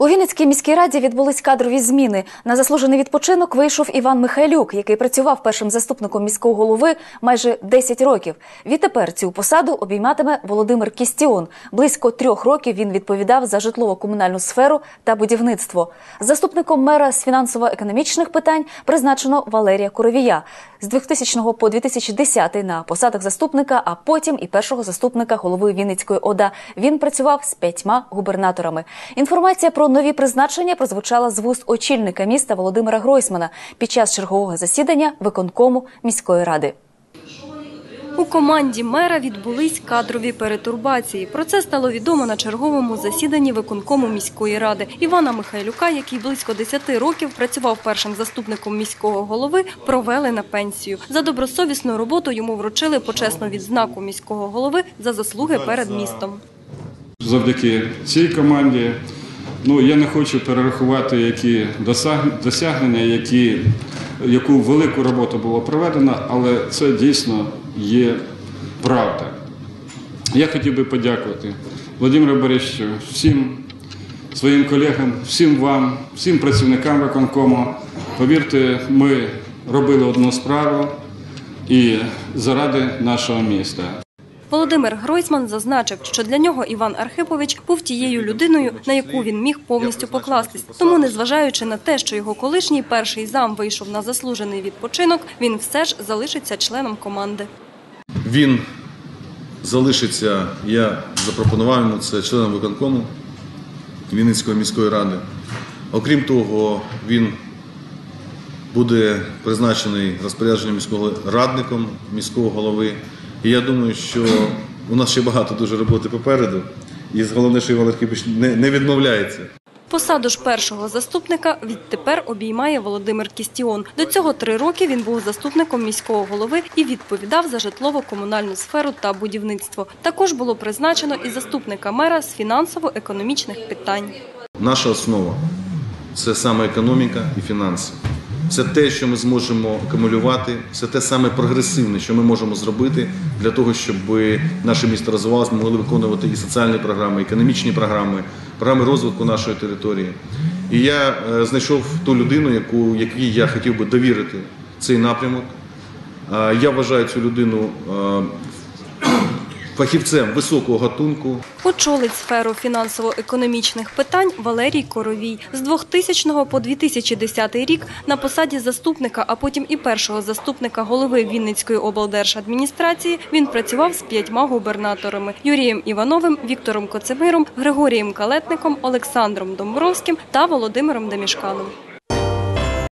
У Вінницькій міській раді відбулись кадрові зміни. На заслужений відпочинок вийшов Іван Михайлюк, який працював першим заступником міського голови майже 10 років. Відтепер цю посаду обійматиме Володимир Кістіон. Близько трьох років він відповідав за житлово-комунальну сферу та будівництво. Заступником мера з фінансово-економічних питань призначено Валерія Коровія. З 2000 по 2010 на посадах заступника, а потім і першого заступника голови Вінницької ОДА. Він працював з п'ятьма губернаторами. Інформація про нові призначення прозвучала з вуст очільника міста Володимира Гройсмана під час чергового засідання виконкому міської ради. У команді мера відбулись кадрові перетурбації. Про це стало відомо на черговому засіданні виконкому міської ради. Івана Михайлюка, який близько 10 років працював першим заступником міського голови, провели на пенсію. За добросовісну роботу йому вручили почесну відзнаку міського голови за заслуги перед містом. Завдяки цій команді. Ну, я не хочу перерахувати, які досягнення, які, яку велику роботу було проведено, але це дійсно є правда. Я хотів би подякувати Володимиру Борисовичу, всім своїм колегам, всім вам, всім працівникам виконкому. Повірте, ми робили одну справу і заради нашого міста. Володимир Гройсман зазначив, що для нього Іван Архипович був тією людиною, на яку він міг повністю покластись. Тому, незважаючи на те, що його колишній перший зам вийшов на заслужений відпочинок, він все ж залишиться членом команди. Він залишиться, я запропонував йому це членом виконкому Вінницької міської ради. Окрім того, він буде призначений розпорядженням міського радником міського голови. І я думаю, що у нас ще багато дуже роботи попереду. І головне, що Іван Архипович не, не відмовляється. Посаду ж першого заступника відтепер обіймає Володимир Кістіон. До цього три роки він був заступником міського голови і відповідав за житлово-комунальну сферу та будівництво. Також було призначено і заступника мера з фінансово-економічних питань. Наша основа це саме економіка і фінанси. Це те, що ми зможемо акумулювати, це те саме прогресивне, що ми можемо зробити для того, щоб наше місто розвивалося, ми могли виконувати і соціальні програми, і економічні програми, програми розвитку нашої території. І я е, знайшов ту людину, яку, якій я хотів би довірити цей напрямок. Е, Я вважаю цю людину е, фахівцем високого гатунку, Очолить сферу фінансово-економічних питань Валерій Коровій. З 2000 по 2010 рік на посаді заступника, а потім і першого заступника голови Вінницької облдержадміністрації він працював з п'ятьма губернаторами – Юрієм Івановим, Віктором Коцемиром, Григорієм Калетником, Олександром Домбровським та Володимиром Демішканом.